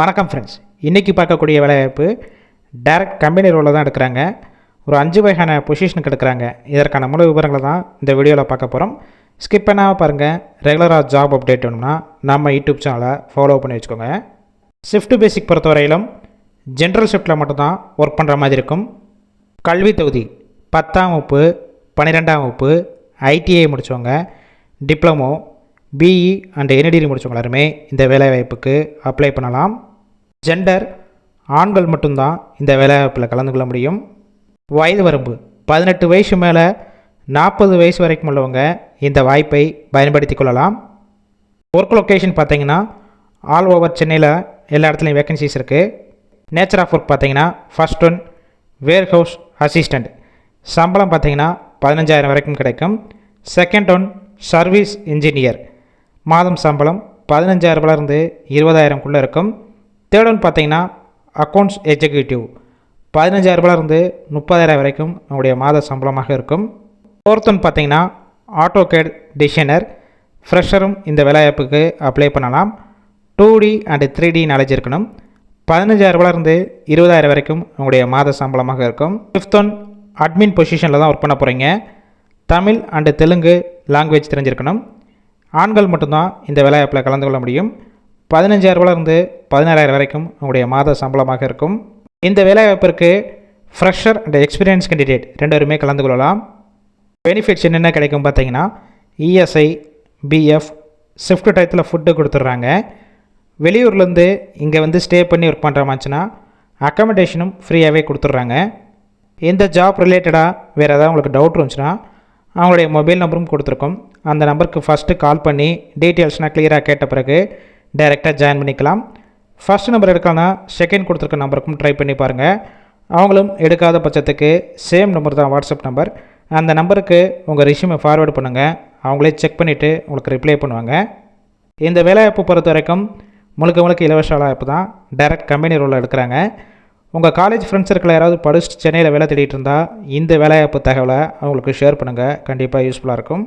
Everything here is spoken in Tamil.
வணக்கம் ஃப்ரெண்ட்ஸ் இன்றைக்கி பார்க்கக்கூடிய வேலைவாய்ப்பு டைரக்ட் கம்பெனி ரோலில் தான் எடுக்கிறாங்க. ஒரு அஞ்சு வகையான பொசிஷனுக்கு எடுக்கிறாங்க. இதற்கான முழு விவரங்களை தான் இந்த வீடியோவில் பார்க்க போகிறோம் ஸ்கிப் பண்ணாமல் பாருங்கள் ரெகுலராக ஜாப் அப்டேட் வேணும்னா நம்ம யூடியூப் சேனலை ஃபாலோ பண்ணி வச்சுக்கோங்க. ஷிஃப்ட் பேசிக் பொறுத்தவரையிலும் ஜென்ரல் ஷிஃப்ட்டில் மட்டும்தான் ஒர்க் பண்ணுற மாதிரி இருக்கும். கல்வி தொகுதி பத்தாம் வகுப்பு பன்னிரெண்டாம் வகுப்பு ஐடிஐ முடித்தவங்க டிப்ளமோ பிஇ அண்ட் என்டிடி முடித்தவங்க எல்லாருமே இந்த வேலைவாய்ப்புக்கு அப்ளை பண்ணலாம். ஜெண்டர் ஆண்கள் மட்டும்தான் இந்த வேலைவாய்ப்பில் கலந்து கொள்ள முடியும். வயது வரம்பு பதினெட்டு வயசு மேலே நாற்பது வயசு வரைக்கும் உள்ளவங்க இந்த வாய்ப்பை பயன்படுத்தி கொள்ளலாம். ஒர்க் லொக்கேஷன் பார்த்தீங்கன்னா ஆல் ஓவர் சென்னையில் எல்லா இடத்துலையும் வேக்கன்சிஸ் இருக்குது நேச்சர் ஆஃப் ஒர்க் பார்த்தீங்கன்னா first one warehouse assistant சம்பளம் பார்த்தீங்கன்னா பதினஞ்சாயிரம் வரைக்கும் கிடைக்கும். செகண்ட் ஒன் சர்வீஸ் இன்ஜினியர் மாதம் சம்பளம் பதினஞ்சாயிரரூபாலேருந்து இருபதாயிரம்குள்ளே இருக்கும். தேர்ட் ஒன் பார்த்தீங்கன்னா அக்கௌண்ட்ஸ் எக்ஸிக்யூட்டிவ் பதினஞ்சாயிரரூபாலேருந்து முப்பதாயிரம் வரைக்கும் அவங்களுடைய மாத சம்பளமாக இருக்கும். ஃபோர்த் ஒன் பார்த்தீங்கன்னா ஆட்டோகேட் டிசைனர் ஃப்ரெஷரும் இந்த வேலைவாய்ப்புக்கு அப்ளை பண்ணலாம். Two D and three D knowledge இருக்கணும். பதினஞ்சாயிரரூபாலேருந்து இருபதாயிரம் வரைக்கும் உங்களுடைய மாத சம்பளமாக இருக்கும். ஃபிஃப்த் ஒன் அட்மின் பொசிஷனில் தான் ஒர்க் பண்ண போகிறீங்க தமிழ் அண்டு தெலுங்கு லாங்குவேஜ் தெரிஞ்சிருக்கணும். ஆண்கள் மட்டும்தான் இந்த வேலைவாய்ப்பில் கலந்து கொள்ள முடியும் பதினஞ்சாயிரரூபாலேருந்து பதினாறாயிரம் வரைக்கும் உங்களுடைய மாத சம்பளமாக இருக்கும். இந்த வேலைவாய்ப்பிற்கு ஃப்ரெஷர் அண்ட் எக்ஸ்பீரியன்ஸ் கேண்டிடேட் ரெண்டு பேருமே கலந்து கொள்ளலாம். பெனிஃபிட்ஸ் என்னென்ன கிடைக்கும் பார்த்தீங்கன்னா இஎஸ்ஐ பிஎஃப் ஷிஃப்ட் டயத்தில் ஃபுட்டு கொடுத்துட்றாங்க. வெளியூர்லேருந்து இங்கே வந்து ஸ்டே பண்ணி ஒர்க் பண்ணுற மாதிரிச்சுன்னா அக்கமடேஷனும் ஃப்ரீயாகவே கொடுத்துட்றாங்க. இந்த ஜாப் ரிலேட்டடாக வேறு ஏதாவது உங்களுக்கு டவுட் இருந்துச்சுன்னா அவங்களுடைய மொபைல் நம்பரும் கொடுத்துருக்கோம். அந்த நம்பருக்கு ஃபஸ்ட்டு கால் பண்ணி டீட்டெயில்ஸ்னால் கிளியராக கேட்ட பிறகு டைரெக்டாக ஜாயின் பண்ணிக்கலாம். ஃபஸ்ட் நம்பர் எடுக்கலன்னா செகண்ட் கொடுத்துருக்க நம்பருக்கும் ட்ரை பண்ணி பாருங்கள் அவங்களும் எடுக்காத பட்சத்துக்கு சேம் நம்பர் தான் வாட்ஸ்அப் நம்பர் அந்த நம்பருக்கு உங்கள் ரிஷ்யூமை ஃபார்வேர்டு பண்ணுங்கள் அவங்களே செக் பண்ணிவிட்டு உங்களுக்கு ரிப்ளை பண்ணுவாங்க. இந்த வேலைவாய்ப்பு பொறுத்த வரைக்கும் முழுக்க முழுக்க இலவச வேலைவாய்ப்பு தான். டைரக்ட் கம்பெனி ரோலில் எடுக்கிறாங்க. உங்கள் காலேஜ் ஃப்ரெண்ட்ஸ் சர்க்கிள் யாராவது படிச்சுட்டு சென்னையில் வேலை தேடிட்டு இருந்தால் இந்த வேலைவாய்ப்பு தகவலை அவங்களுக்கு ஷேர் பண்ணுங்கள் கண்டிப்பாக யூஸ்ஃபுல்லாக இருக்கும்.